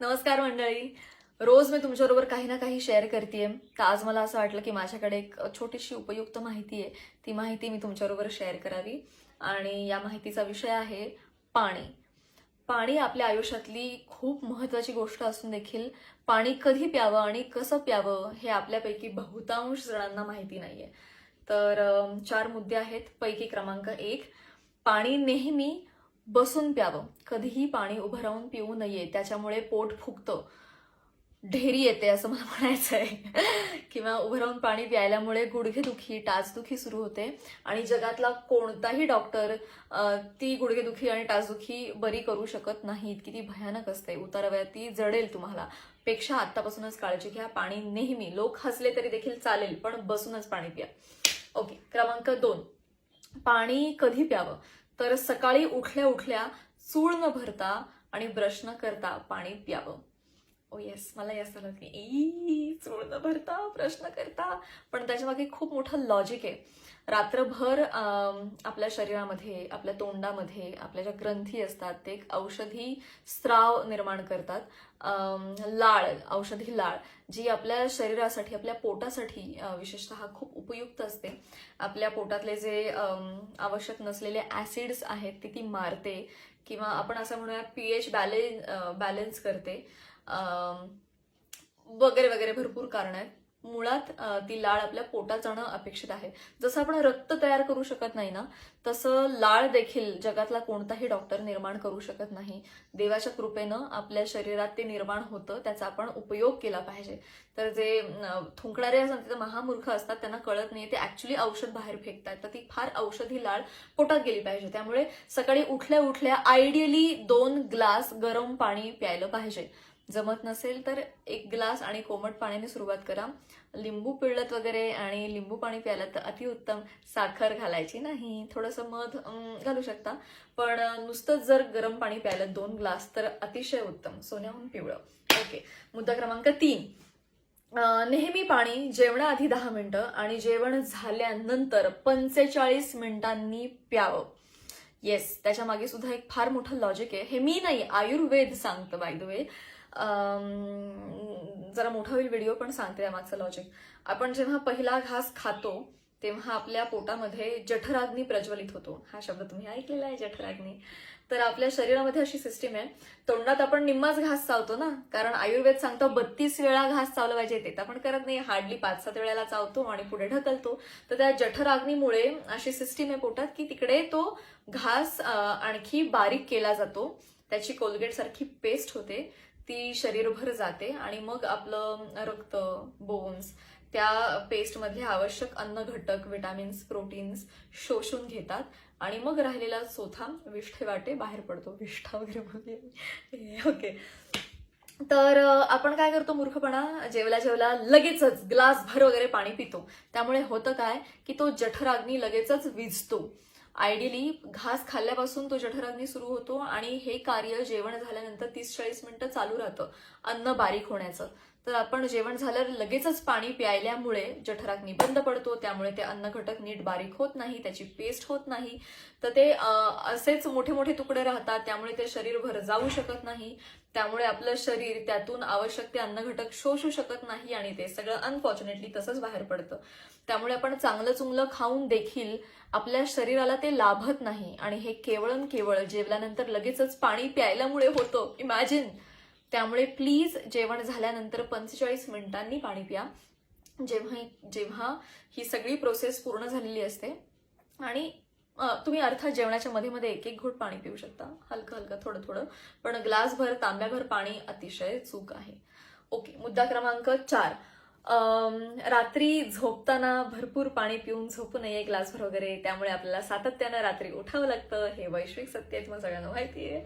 नमस्कार मंडळी. रोज मी तुमच्याबरोबर काही ना काही शेअर करते तर आज मला असं वाटलं की माझ्याकडे एक छोटीशी उपयुक्त माहिती आहे. ती माहिती मी तुमच्याबरोबर शेअर करावी. आणि या माहितीचा विषय आहे पाणी. पाणी आपल्या आयुष्यातली खूप महत्वाची गोष्ट असून देखील पाणी कधी प्यावं आणि कसं प्यावं हे आपल्यापैकी बहुतांश जणांना माहिती नाहीये. तर चार मुद्दे आहेत. पैकी क्रमांक एक पाणी नेहमी बसून प्यावं. कधीही पाणी उभं राहून पिऊ नये. त्याच्यामुळे पोट फुगतं. ढेरी येते असं मला म्हणायचं आहे किंवा उभं राहून पाणी प्यायल्यामुळे गुडघेदुखी टाचदुखी सुरू होते. आणि जगातला कोणताही डॉक्टर ती गुडघेदुखी आणि टाचदुखी बरी करू शकत नाहीत. किती भयानक असते उतारवयात ती जडेल तुम्हाला. पेक्षा आतापासूनच काळजी घ्या. पाणी नेहमी लोक हसले तरी देखील चालेल पण बसूनच पाणी प्या. ओके क्रमांक दोन. पाणी कधी प्यावं? तर सकाळी उठल्या उठल्या चूळ न भरता आणि ब्रश न करता पाणी प्यावं. Oh ओ येस मला येस झालं की ई चूळ न भरता प्रश्न करता. पण त्याच्यामागे खूप मोठं लॉजिक आहे. रात्रभर आपल्या शरीरामध्ये आपल्या तोंडामध्ये आपल्या ज्या ग्रंथी असतात ते एक औषधी स्त्राव निर्माण करतात. लाळ औषधी लाळ जी आपल्या शरीरासाठी आपल्या पोटासाठी विशेषतः खूप उपयुक्त असते. आपल्या पोटातले जे आवश्यक नसलेले ॲसिड्स आहेत ती ती मारते किंवा आपण असं म्हणूया पीएच बॅलेन्स बॅलन्स करते. वगैरे वगैरे भरपूर कारण आहेत. मुळात ती लाळ आपल्या पोटात जाणं अपेक्षित आहे. जसं आपण रक्त तयार करू शकत नाही ना तसं लाळ देखील जगातला कोणताही डॉक्टर निर्माण करू शकत नाही. देवाच्या कृपेनं आपल्या शरीरात ते निर्माण होतं त्याचा आपण उपयोग केला पाहिजे. तर जे थुंकणारे असतात ते महामूर्ख असतात त्यांना कळत नाही ते ऍक्च्युली औषध बाहेर फेकतात तर ती फार औषधी लाळ पोटात गेली पाहिजे. त्यामुळे सकाळी उठल्या उठल्या आयडियली दोन ग्लास गरम पाणी प्यायलं पाहिजे. जमत नसेल तर एक ग्लास आणि कोमट पाण्याने सुरुवात करा. लिंबू पिळत वगैरे आणि लिंबू पाणी प्यायला तर अतिउत्तम साखर घालायची नाही. थोडंसं मध घालू शकता. पण नुसतंच जर गरम पाणी प्यायलं दोन ग्लास तर अतिशय उत्तम. सोन्याहून पिवळं. ओके. मुद्दा क्रमांक तीन. नेहमी पाणी जेवणाआधी दहा मिनिटं आणि जेवण झाल्यानंतर पंचेचाळीस मिनिटांनी प्यावं. येस त्याच्यामागे सुद्धा एक फार मोठं लॉजिक आहे. हे मी नाही आयुर्वेद सांगतं बाय द वे जरा मोठा होईल व्हिडिओ पण सांगते त्यामागचं लॉजिक आपण जेव्हा पहिला घास खातो तेव्हा आपल्या पोटामध्ये जठराग्नी प्रज्वलित होतो. हा शब्द तुम्ही ऐकलेला आहे जठराग्नी. तर आपल्या शरीरामध्ये अशी सिस्टीम आहे तोंडात आपण निम्माच घास चावतो ना? कारण आयुर्वेद सांगतो बत्तीस वेळा घास चावलं पाहिजे ते तर आपण करत नाही. हार्डली पाच सात वेळेला चावतो आणि पुढे ढकलतो. तर त्या जठराग्नीमुळे अशी सिस्टीम आहे पोटात की तिकडे तो घास आणखी बारीक केला जातो. त्याची कोलगेट सारखी पेस्ट होते. ती शरीरभर जाते आणि मग आपलं रक्त बोन्स त्या पेस्टमधले आवश्यक अन्न घटक विटामिन्स प्रोटीन्स शोषून घेतात आणि मग राहिलेला चोथा विष्ठे वाटे बाहेर पडतो. विष्ठा वगैरे बोलले. ओके तर आपण काय करतो मूर्खपणा? जेवला जेवला लगेचच ग्लास भर वगैरे पाणी पितो. त्यामुळे होतं काय की तो जठराग्नी लगेचच विजतो. आयडियली घास खाल्ल्यापासून तो जठराग्नी सुरू होतो आणि हे कार्य जेवण झाल्यानंतर तीस चाळीस मिनिटं चालू राहतं अन्न बारीक होण्याचं. तर आपण जेवण झाल्यावर लगेचच पाणी प्यायल्यामुळे जठरात निबंध पडतो त्यामुळे ते अन्न घटक नीट बारीक होत नाही त्याची पेस्ट होत नाही. तर ते असेच मोठे मोठे तुकडे राहतात त्यामुळे ते शरीरभर जाऊ शकत नाही. त्यामुळे आपलं शरीर त्यातून आवश्यक ते अन्न घटक शोषू शकत नाही आणि ते सगळं अनफॉर्च्युनेटली तसंच बाहेर पडतं. त्यामुळे आपण चांगलं चुंगलं खाऊन देखील आपल्या शरीराला ते लाभत नाही. आणि हे केवळ केवळ जेवल्यानंतर लगेचच पाणी प्यायल्यामुळे होतं. इमॅजिन त्यामुळे प्लीज जेवण झाल्यानंतर पंचेचाळीस मिनिटांनी पाणी प्या. जेव्हा जेव्हा ही सगळी प्रोसेस पूर्ण झालेली असते आणि तुम्ही अर्थात जेवणाच्या मध्ये मध्ये एक एक घोट पाणी पिऊ शकता. हलकं हलकं थोडं थोडं. पण ग्लासभर तांब्याभर पाणी अतिशय चूक आहे. ओके मुद्दा क्रमांक चार. रात्री झोपताना भरपूर पाणी पिऊन झोपू नये ग्लासभर वगैरे त्यामुळे आपल्याला सातत्यानं रात्री उठावं लागतं. हे वैश्विक सत्य आहे तुम्हाला सगळ्यांना माहिती आहे.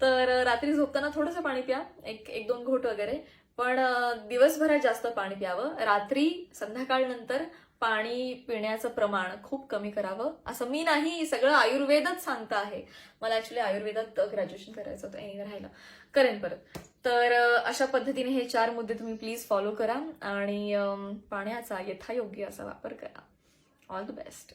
तर रात्री झोपताना थोडंसं पाणी प्या एक एक दोन घोट वगैरे. पण दिवसभरात जास्त पाणी प्यावं. रात्री संध्याकाळनंतर पाणी पिण्याचं प्रमाण खूप कमी करावं. असं मी नाही सगळं आयुर्वेदच सांगतं आहे. मला ऍक्च्युली आयुर्वेदात ग्रॅज्युएशन करायचं होतं राहिलं. करेन परत. तर अशा पद्धतीने हे चार मुद्दे तुम्ही प्लीज फॉलो करा आणि पाण्याचा यथायोग्य असा वापर करा. All the best